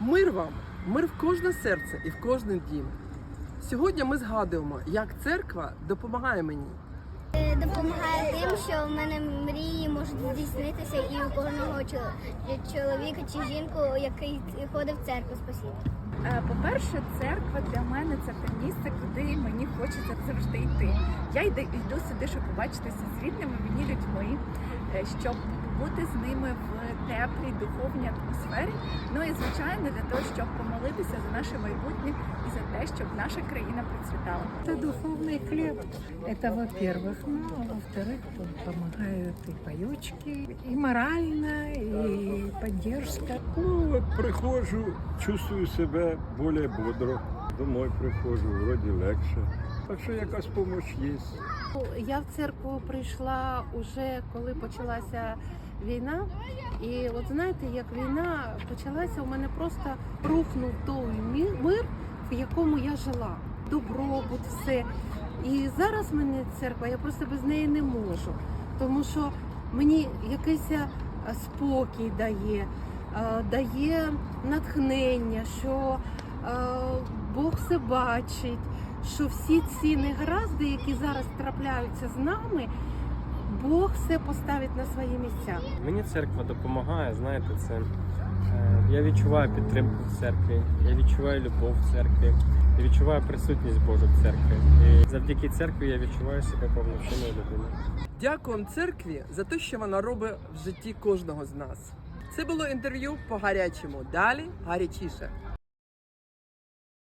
Мир вам, мир в кожне серце і в кожний дім. Сьогодні ми згадуємо, як церква допомагає мені. Е, Допомагає тим, що в мене мрії можуть здійснитися і у кожного чо- чоловіка чи жінку, який ходить в церкву спасіння. Е, По-перше, церква для мене це те місце, куди мені хочеться завжди йти. Я йду, йду сюди, щоб побачитися з рідними мені людьми, е, щоб бути з ними в теплій духовній атмосфері. Ну і звичайно для того, щоб помолитися за наше майбутнє і за те, щоб наша країна процвітала. Это духовный хлеб. Это во-первых. Ну, а во-вторых, тут помогают и поючки, и морально, и поддержка. Ну, вот приходжу, чувствую себе більш бодро. Домой приходжу, вроді легше. Так що якась допомога є. Я в церкву прийшла уже коли почалася війна. І от знаєте, як війна почалася, у мене просто рухнув той мир, в якому я жила. Добробут, все. І зараз мене церква, я просто без неї не можу. Тому що мені якийсь е, спокій дає, е, дає натхнення, що е, Бог все бачить, що всі ці негаразди, які зараз трапляються з нами, Бог все поставить на свої місця. Мені церква допомагає, знаєте, це е, я відчуваю підтримку в церкві, я відчуваю любов в церкві, я відчуваю присутність Божу в церкві. І завдяки церкві я відчуваю себе повноцінною людиною. Дякуємо церкві за те, що вона робить в житті кожного з нас. Це було інтерв'ю по гарячому. Далі гарячіше.